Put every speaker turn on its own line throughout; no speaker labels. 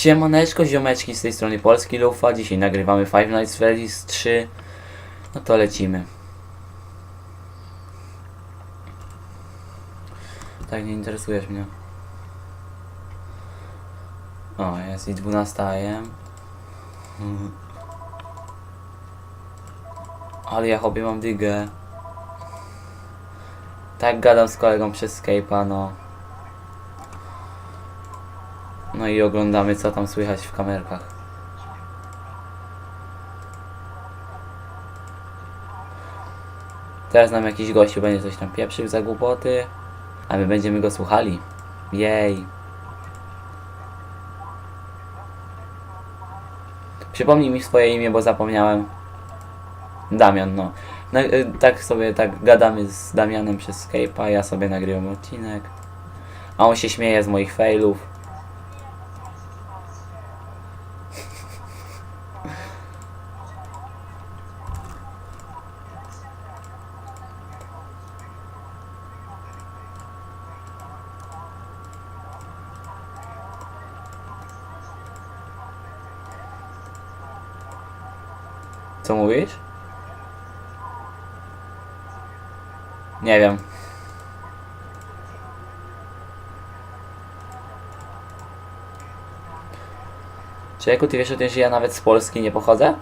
Siemaneczko, ziomeczki z tej strony Polski Lufa. Dzisiaj nagrywamy Five Nights Freddy's 3. No to lecimy. Tak, nie interesujesz mnie. O, jest i 12 AM. Ale ja hobby mam digę. Tak gadam z kolegą przez Skype'a, no. No i oglądamy co tam słychać w kamerkach. Teraz nam jakiś gościu będzie coś tam pieprzył za głupoty, a my będziemy go słuchali. Jej. Przypomnij mi swoje imię, bo zapomniałem. Damian, no. Y, tak sobie, tak gadamy z Damianem przez Skype'a, ja sobie nagrywam odcinek. A on się śmieje z moich failów. Co mówisz? Nie wiem. Człowieku, ty wiesz o tym, że ja nawet z Polski nie pochodzę?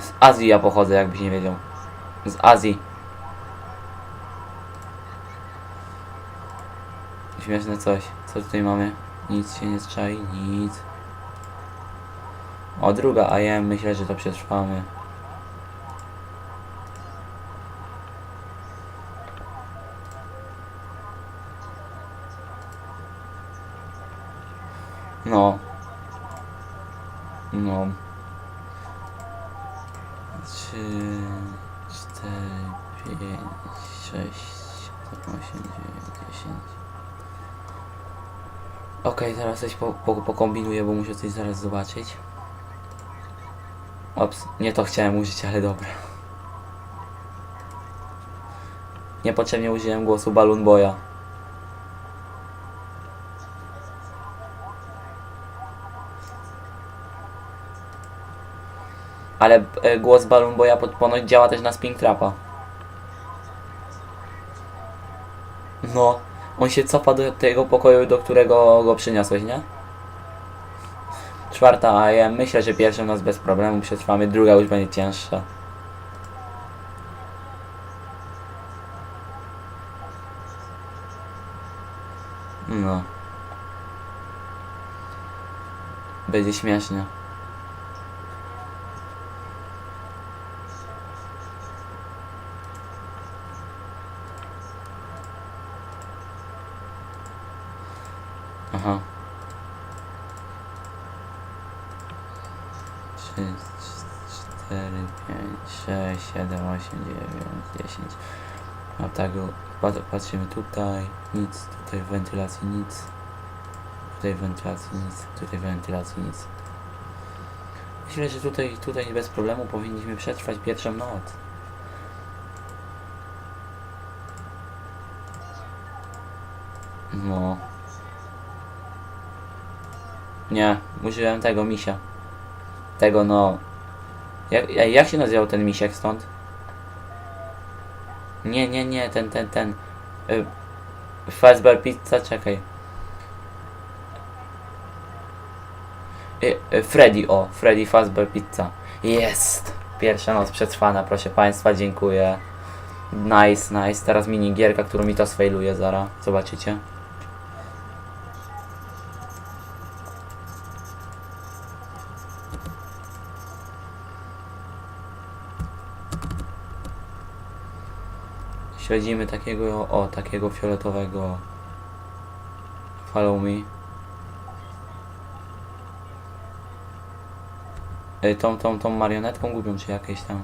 Z Azji ja pochodzę, jakbyś nie wiedział z Azji. Śmieszne coś. Co tutaj mamy? Nic się nie strzeli, nic. O, druga a ja myślę, że to przetrwamy. No. No. Czy... 4, 5, 6, 7, 8, 9, 10. Okej, okay, zaraz coś po, po, pokombinuję, bo muszę coś zaraz zobaczyć. Ops, nie to chciałem użyć, ale dobra. Niepotrzebnie użyłem głosu Balloon Boya. Ale e, głos Balloon Boya pod- ponoć działa też na Springtrapa. No, on się cofa do tego pokoju, do którego go przyniosłeś, nie? Czwarta, a ja myślę, że pierwszą nas bez problemu przetrwamy, druga już będzie cięższa. No. Będzie śmiesznie. 4, 5, 6, 7, 8, 9, 10. No tak, patrzymy tutaj, nic, tutaj wentylacji nic, tutaj wentylacji nic, tutaj wentylacji nic. Myślę, że tutaj, tutaj bez problemu powinniśmy przetrwać pierwszą noc. No. Nie, użyłem tego misia. Tego no. Jak, jak się nazywał ten misiek stąd? Nie, nie, nie, ten, ten, ten. Y, Fazbear Pizza, czekaj. Y, y, Freddy, o, Freddy Fazbear Pizza. Jest! Pierwsza noc przetrwana, proszę Państwa, dziękuję. Nice, nice. Teraz mini gierka, którą mi to sfailuje zara. Zobaczycie. Śledzimy takiego, o, takiego fioletowego. Follow me. Ej, tą, tą, tą marionetką gubią czy jakieś tam.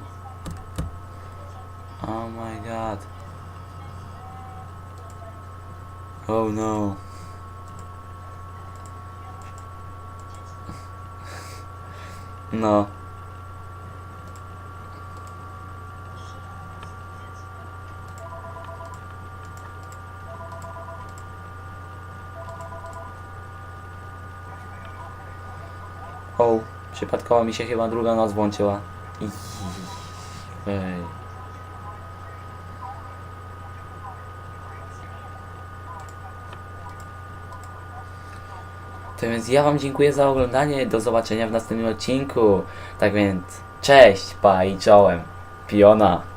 Oh my god. Oh no. No. Przypadkowo mi się chyba druga noc włączyła. Ej. To więc ja wam dziękuję za oglądanie. Do zobaczenia w następnym odcinku. Tak więc cześć, pa i czołem. Piona.